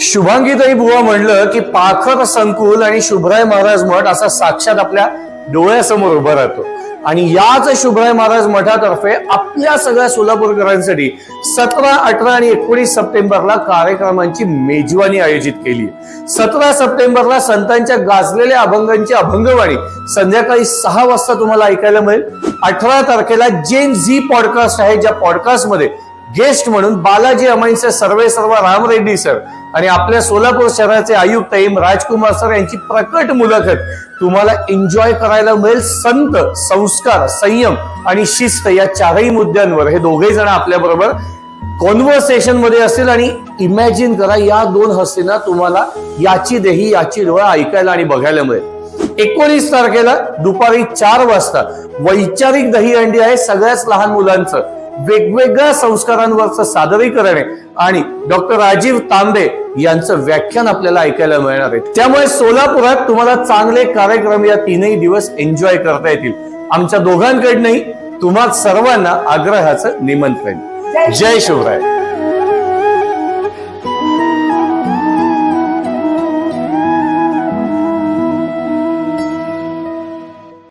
शुभांगीताई बुवा म्हणलं की पाखर संकुल आणि शुभराय महाराज मठ असा साक्षात आपल्या डोळ्यासमोर उभा राहतो. आणि याच शुभराय महाराज मठातर्फे आपल्या सगळ्या सोलापूरकरांसाठी सतरा अठरा आणि एकोणीस सप्टेंबरला कार्यक्रमांची मेजवानी आयोजित केली. सतरा सप्टेंबरला संतांच्या गाजलेल्या अभंगांची अभंगवाणी संध्याकाळी सहा वाजता तुम्हाला ऐकायला मिळेल. अठरा तारखेला जेन झी पॉडकास्ट आहे ज्या पॉडकास्टमध्ये गेस्ट म्हणून बालाजी अमाईंचे सर्वे सर्व राम रेड्डी सर आणि आपल्या सोलापूर शहराचे आयुक्त एम राजकुमार सर यांची प्रकट मुलाखत. तुम्हाला एन्जॉय करायला मिळेल संत संस्कार संयम आणि शिस्त या चारही मुद्द्यांवर. हे दोघे जण आपल्या बरोबर कॉन्व्हर्सेशनमध्ये असतील आणि इमॅजिन करा या दोन हस्तींना तुम्हाला याची देही याची डोळा ऐकायला आणि बघायला मिळेल. एकोणीस तारखेला दुपारी चार वाजता वैचारिक दहीहंडी आहे सगळ्याच लहान मुलांचं. वेगवेगळ्या संस्कारांवरचं सादरीकरण आहे. आणि डॉक्टर राजीव तांबे यांचं व्याख्यान आपल्याला ऐकायला मिळणार आहे. त्यामुळे सोलापुरात तुम्हाला चांगले कार्यक्रम या तीनही दिवस एन्जॉय करता येतील. आमच्या दोघांकडनंही तुम्हा सर्वांना आग्रहाचं निमंत्रण. जय शिवराय.